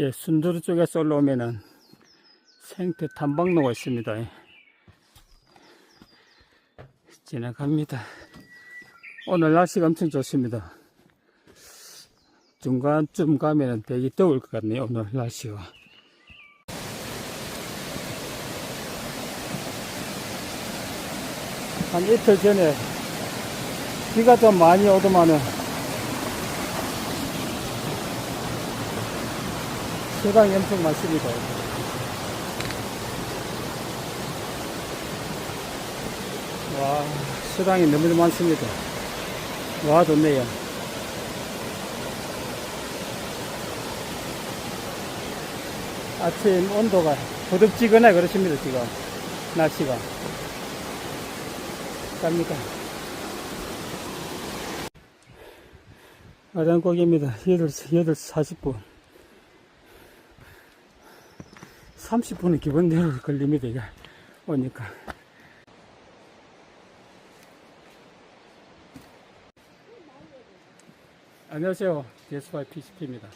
예, 순두루 쪽에서 올라오면은 생태 탐방로가 있습니다. 지나갑니다. 오늘 날씨가 엄청 좋습니다. 중간쯤 가면은 되게 더울 것 같네요. 오늘 날씨가. 한 이틀 전에 비가 좀 많이 오더만은 세상이 엄청 많습니다. 와, 수당이 너무 많습니다. 와, 좋네요. 아침 온도가 부덥지근해 그렇습니다, 지금. 날씨가. 갑니까? 아량곡입니다. 8시, 8시 40분. 30분은 기본대로 걸립니다, 이게. 오니까. 안녕하세요. 예스바이 PCP입니다.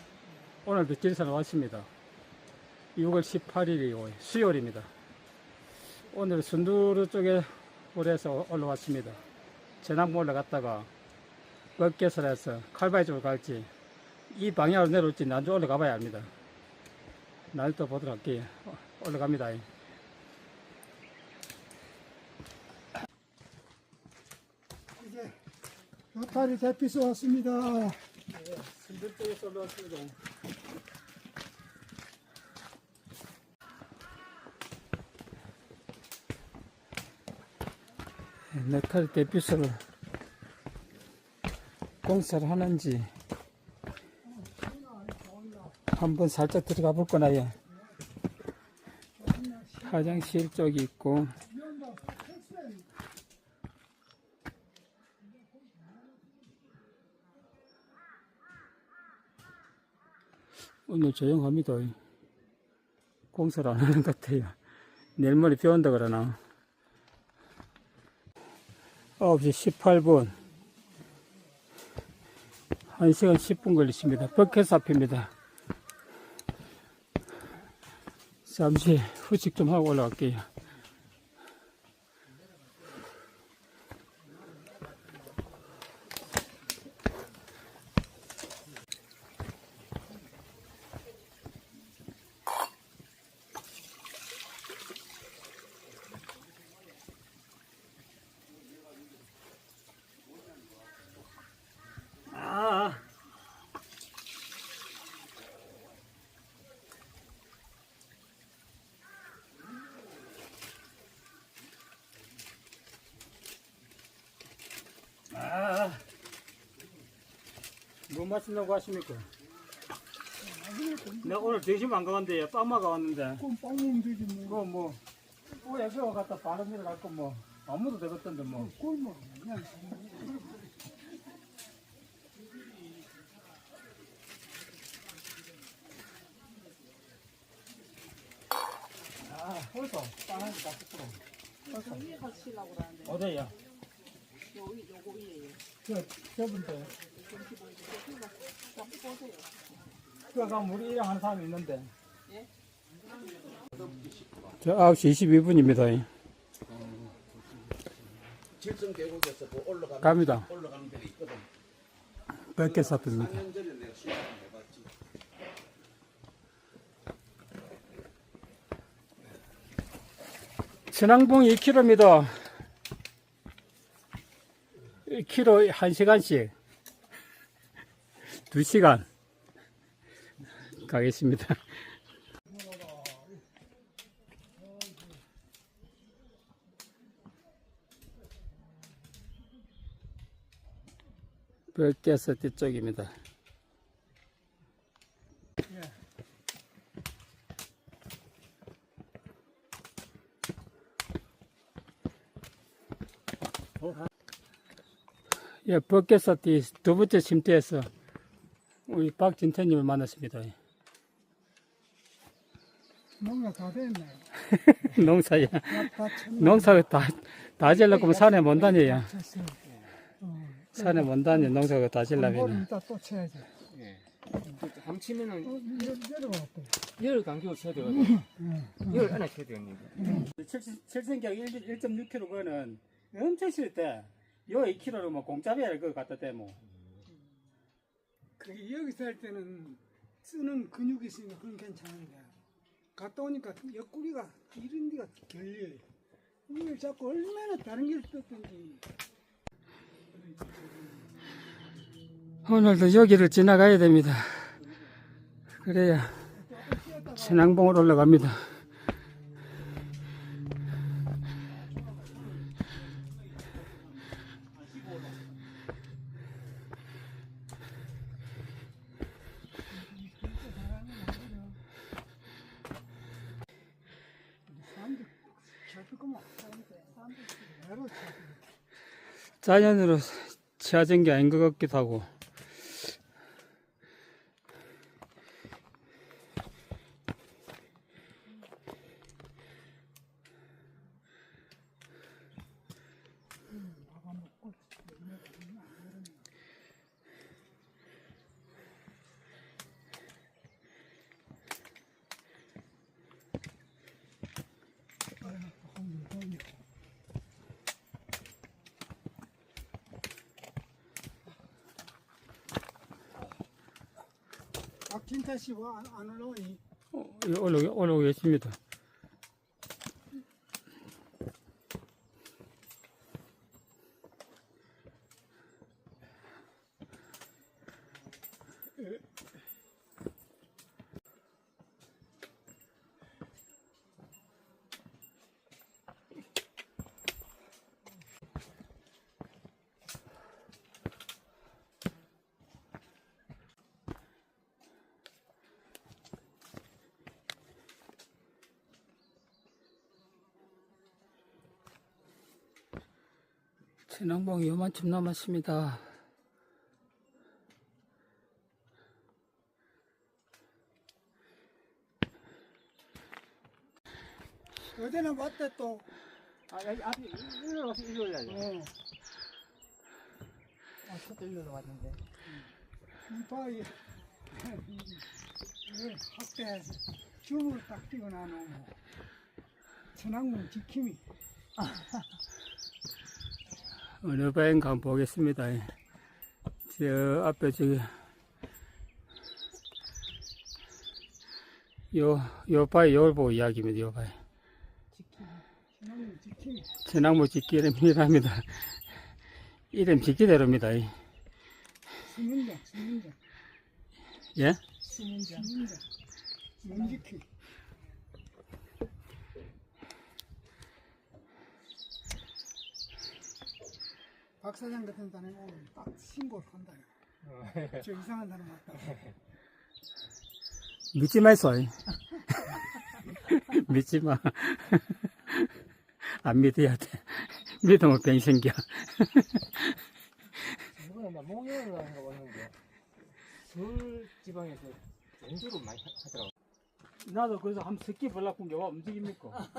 오늘도 길산 왔습니다. 6월 18일이 수요일입니다. 오늘 순두루 쪽에 올해서 올라왔습니다. 전항 올라갔다가 벗개설에서 칼바이 쪽으로 갈지 이 방향으로 내려올지 나중에 올라가 봐야 합니다. 날 또 보도록 할게요. 어, 올라갑니다. 이제 로타리 대피소 왔습니다. 순두루 쪽에서 올라왔습니다. 넥타리 대피소를 공사를 하는지 한번 살짝 들어가 볼 거나요. 화장실 쪽이 있고 오늘 조용합니다. 공사를 안 하는 것 같아요. 내일 모레 비 온다 그러나. 9시 18분. 1시간 10분 걸리십니다. 버켓 앞입니다. 잠시 후식 좀 하고 올라갈게요. 뭐 마신다고 하십니까? 내가 오늘 점심 안 가는데 빵마가 왔는데 그럼 빵 먹으면 되지 뭐. 그거 뭐 우에서 갖다 바로 내려갈 거뭐 아무도 되겠던데 뭐 그걸 뭐 그냥 아, 벌써 빵한 개 다섯 그릇. 저 위에 가시려고 그러는데 어디야? 여기 요거 위에요. 저, 저분들. 그 가면 우리 일하는 사람이 있는데. 예? 저 9시 22분입니다. 질성 계곡에서 그 올라가는 갑니다. 올라가는 데가 있거든. 백개 사표입니다. 4년 전에 내가 시합 해봤지. 신항봉 2km입니다. 1km 1시간씩. 2시간. 가겠습니다. 별개서 뒤쪽입니다. 예, 벗개서띠 두 번째 침대에서 우리 박진태님을 만났습니다. 뭔가 다 됐네. 농사야. 농사가 다, 다 질라고 산에 못. 쳤어. 어. 산에 못 다녀, 농사가 다한 질라면. 이따 또 쳐야지. 함치면은 어, 내려, 내려왔대. 열 간격을 쳐야 되거든. 응. 열 안에 쳐야 되거든. 7승격 1.6kg 그거는 엄청 실때 요 2kg로 뭐 공짜비야 그거 갖다 대뭐 그 여기서 할 때는 쓰는 근육이 있으니까 그건 괜찮은데 갔다 오니까 옆구리가 이런 데가 결려요. 이걸 자꾸 얼마나 다른 길 썼든지 오늘도 여기를 지나가야 됩니다. 그래야 신앙봉으로 올라갑니다. 사람들 찾을 거면 사람들 바로 찾을 채워진 게 아닌 것 같기도 하고. 박진타 씨와 안, 안 올라오니 어, 예, 올라오, 올라오고 계십니다. 신앙봉이 요만큼 남았습니다. 어제는 왔대 또 아, 여기 앞에 일로 와서 일로 올라야 돼. 어, 아, 그때 일로 왔는데. 이파이 이 학대 줌을 딱 띄고 나놓으면 천왕문 지킴이 어느 바인가 한번 보겠습니다. 저 앞에 저기 요, 요 바위 요걸 보고 이야기입니다. 요 바위. 지킴이 전학무 짓기 이름 이랍니다. 이름 짓기대로입니다. 수문자 수문자 예? 수문자 수문자 문지킴 박 사장 같은 사람이 오면 딱 신고를 한다. 저 이상한 사람 왔다. 믿지 마이소. 믿지 마. 안 믿어야 돼. 믿으면 병 생겨. 이번에 나 목요일로 하는 거 봤는데. 서울 지방에서 연주를 많이 하- 하더라고. 나도 그래서 한 새끼 벌락군 게와 움직입니까?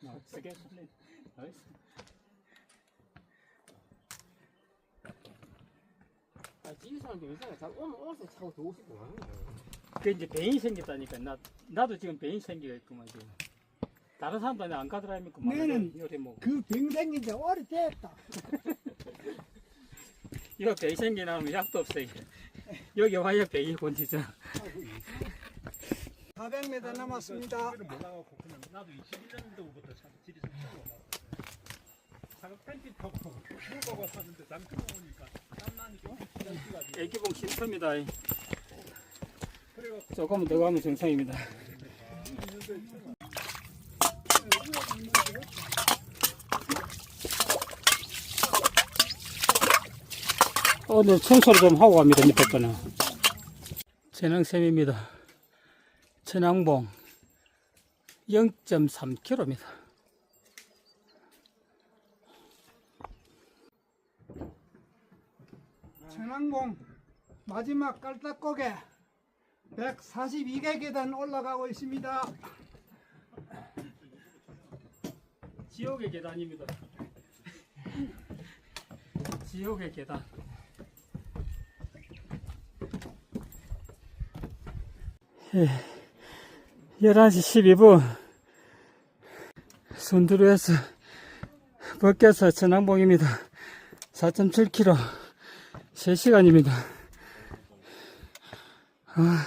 나 새끼 손에 알겠어. 아, 지휘 사람들 이상해. 잘 오면 오면서 차고 더 오시고 하는. 그 이제 병이 생겼다니까 나 나도 지금 병이 생기겠구만 지금. 다른 사람들은 안 가더라니까. 내는 요새 뭐 그 병생긴 지 오래됐다. 이거 병이 생기나면 약도 없어 이게. 여기 와야 병이 건지죠. 400m 남았습니다. 나도 21년도부터 참 지리산 처음 사각 팬티 타고 물가고 샀는데 남편 오니까 땀나니까 기가지고 애기봉. 그래갖고 조금 더 가면 정상입니다. 오늘 청소를 좀 하고 갑니다. 밑에 거는. 천왕샘입니다. 천왕봉 0.3km입니다. 천왕봉 마지막 깔딱고개 142개 계단 올라가고 있습니다. 지옥의 계단입니다. 지옥의 계단. 예, 11시 12분 손두루에서 벗겨서 천왕봉입니다. 4.7km 3시간입니다. 아.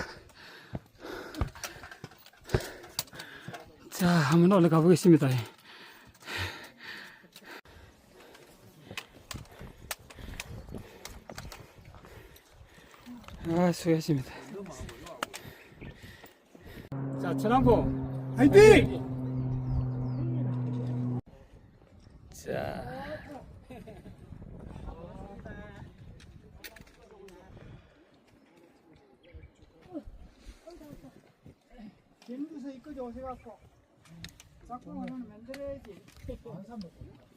자, 한번 올라가 보겠습니다. 아, 수고하셨습니다. 자, 전항봉 화이팅! 자, 김두서 이끌지 오셔갖고 작품 하나는 만들어야지.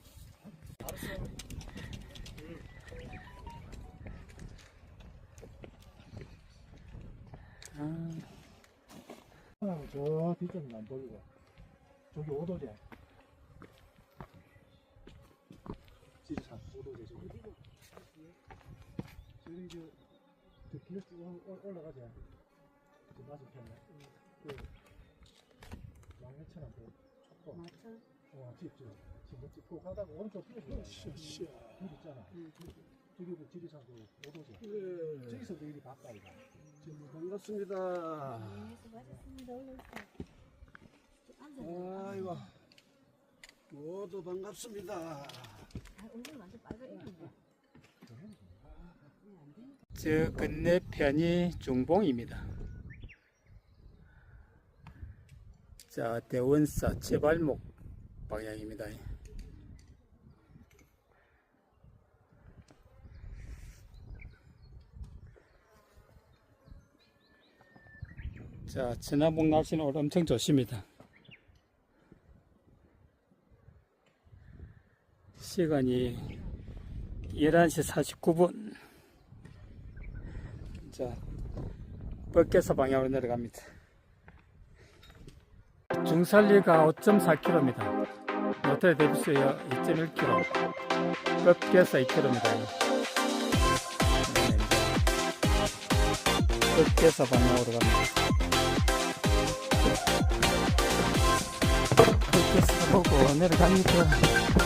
저 뒤쪽은 안 보이고 저기 오도제 지리산 오도제 저기 저기 저, 저 길을 쭉 올- 올라가자 저 맞은편에 그 망래천하고 촉고 어 집죠 지금 찍고 가다가 오른쪽 뒤에 길 있잖아. 저기 그 지리산 그 오도제 저기서 그 일이 바꿔 이거 반갑습니다. 아이고. 모두 반갑습니다. 저 건너편이 중봉입니다. 자, 대원사 제발목 방향입니다. 자, 전화봉 날씨는 오늘 엄청 좋습니다. 시간이 11시 49분. 자, 벗겨서 방향으로 내려갑니다. 중산리가 5.4km입니다. 모터에 대비수요 2.1km. 벗겨서 2km입니다. 벗겨서 방향으로 갑니다. 벗겨서 보고 내려갑니다.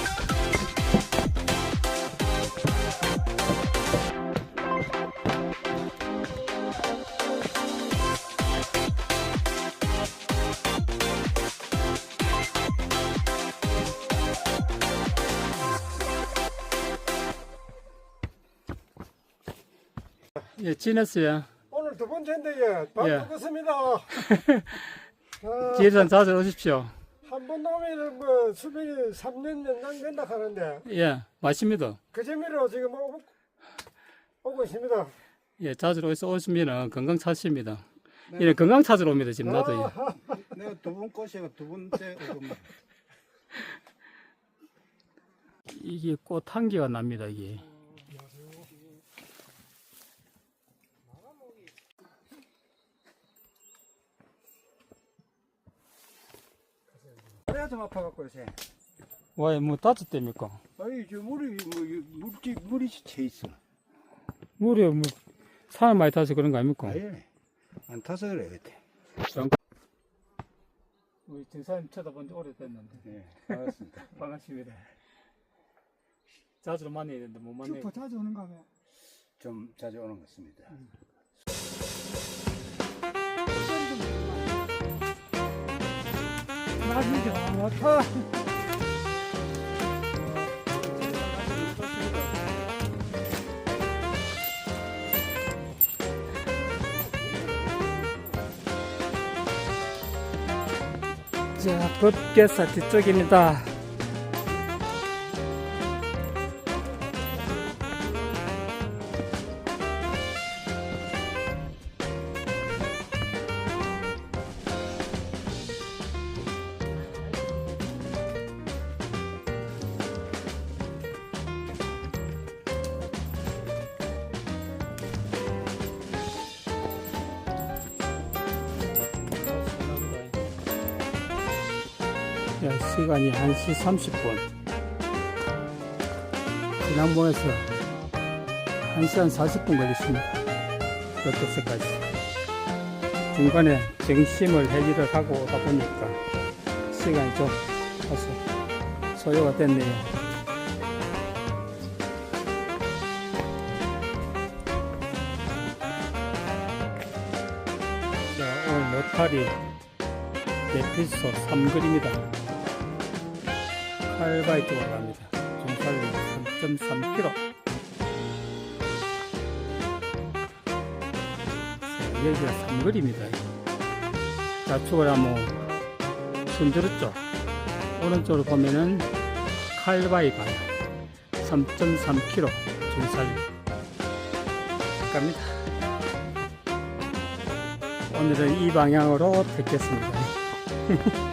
예, 지냈어요. 오늘 두 번째인데 예, 밥 예. 먹었습니다. 아, 지리산 자주 오십시오. 한번 오면 뭐 수명이 3년 연장된다 하는데 예, 맞습니다. 그 재미로 지금 오고, 오고 있습니다. 예, 자주 오서 오시면 건강 찾습니다. 예, 건강 찾으러 옵니다, 지금 나도. 예. 아, 내가 두 번 꼬시가 두 번째 오금 이게 꽃 향기가 납니다, 이게. 다리가 좀 아파갖고 요새. 와, 뭐 따뜻합니까? 아니 저 물이 뭐 이- 물기 물이 채 있어. 물이 뭐, 산을 많이 타서 그런 거 아닙니까? 아예 안 타서 그래 그때. 우리 등산 쳐다본 지 오래됐는데. 예, 반갑습니다. 반갑습니다. 자주 만나야 되는데 못 만나요. 슈퍼 자주 오는가 봐. 좀 자주 오는 것 같습니다. 날 자, 법계사 뒤쪽입니다. 야, 시간이 1시 30분. 지난번에서 1시간 40분 걸렸습니다. 롯데스까지. 중간에 정심을 해지를 하고 오다 보니까 시간이 좀 벌써 소요가 됐네요. 자, 오늘 노탈이 에피소 3글입니다. 칼바이 쪽으로 갑니다. 중살리 3.3km. 여기가 3글입니다. 좌측으로 하면 순두르 쪽, 오른쪽으로 보면은 칼바이 방 3.3km 중살리 갑니다. 오늘은 이 방향으로 택했습니다.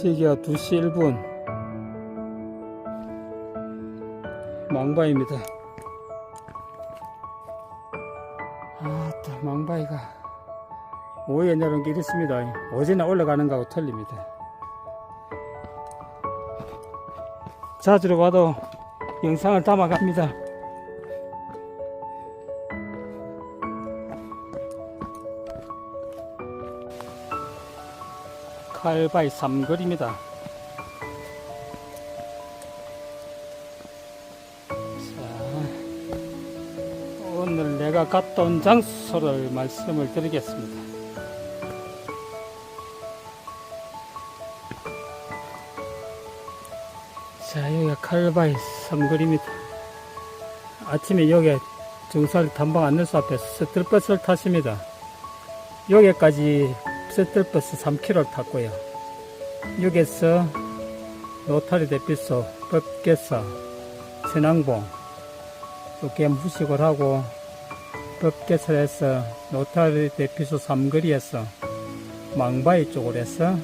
시계가 2시 1분. 망바입니다. 아따 망바이가 오후에 내려온 게 이렇습니다. 어제나 올라가는 거하고 틀립니다. 자주로 와도 영상을 담아갑니다 칼바이 삼거리입니다. 자, 오늘 내가 갔다 온 장소를 말씀을 드리겠습니다. 자, 여기가 칼바이 삼거리입니다. 아침에 여기 정살 탐방 안내소 앞에서 스틀버스를 탔습니다. 여기까지 셔틀버스 3km를 탔고요. 여기서 노타리 대피소, 법계사, 천왕봉, 이렇게 무식을 하고 법계사에서 노타리 대피소 3거리에서 망바이 쪽으로 해서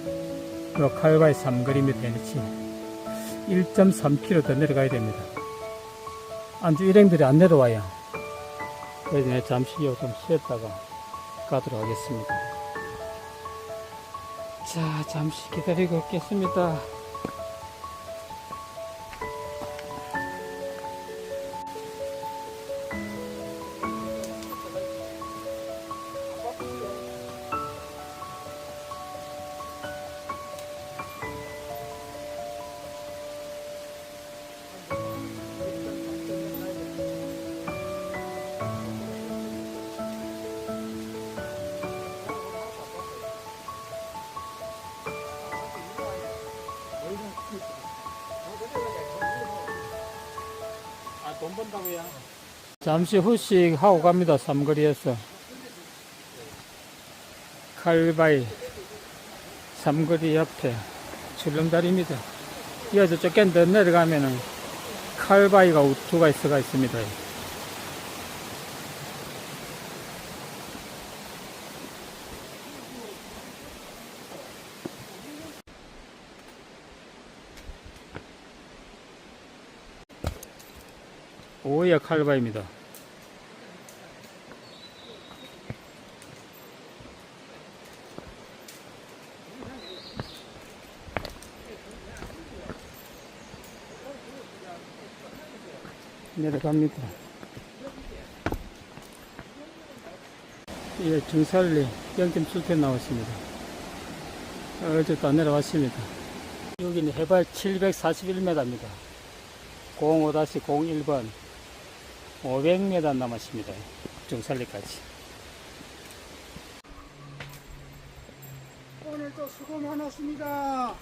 요 칼바이 3거리입니다. 이렇지 1.3km 더 내려가야 됩니다. 안주 일행들이 안 내려와요. 그래서 잠시 좀 쉬었다가 가도록 하겠습니다. 자, 잠시 기다리고 있겠습니다. 잠시 후식 하고 갑니다. 삼거리에서. 칼바이 삼거리 옆에 출렁다리입니다. 이어서 조금 더 내려가면은 칼바이가 우투가 있어가 있습니다. 오야 칼바입니다. 내려갑니다. 예, 중살리 영점 출퇴 나왔습니다. 어제도 안 내려왔습니다. 여기는 해발 741m입니다. 05-01번 500m 남았습니다. 중살리까지. 오늘도 수고 많았습니다.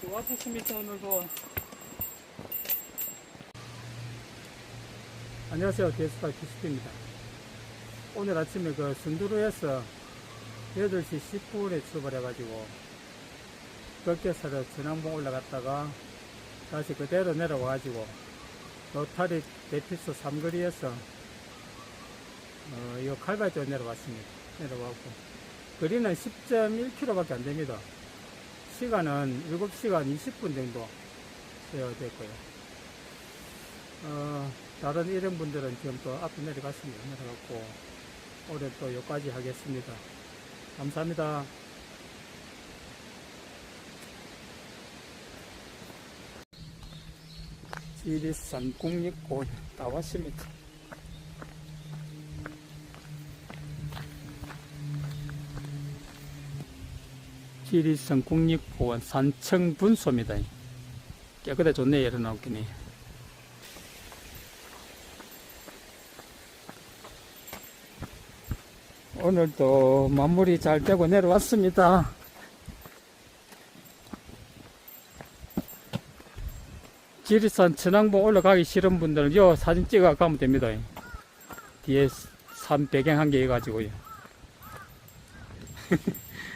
수고하셨습니다, 오늘도. 안녕하세요. 데스파 기스트입니다. 오늘 아침에 그 순두루에서 8시 10분에 출발해가지고 걷게서로 전항봉 올라갔다가 다시 그대로 내려와가지고 로타리 대피소 삼거리에서 어, 이 칼바이 쪽 내려왔습니다. 내려와고 거리는 10.1km밖에 안 됩니다. 시간은 7시간 20분 정도 되어됐고요. 어, 다른 일행 분들은 지금 또 앞에 내려갔습니다. 내려갔고 오늘 또 여기까지 하겠습니다. 감사합니다. 지리산 국립공원 다 왔습니다. 지리산 국립공원 산청 분소입니다. 깨끗해 좋네, 이런 나오기니. 오늘도 마무리 잘 되고 내려왔습니다. 지리산 천왕봉 올라가기 싫은 분들은 요 사진 찍어 가면 됩니다. 뒤에 산 배경 한 개 해가지고요.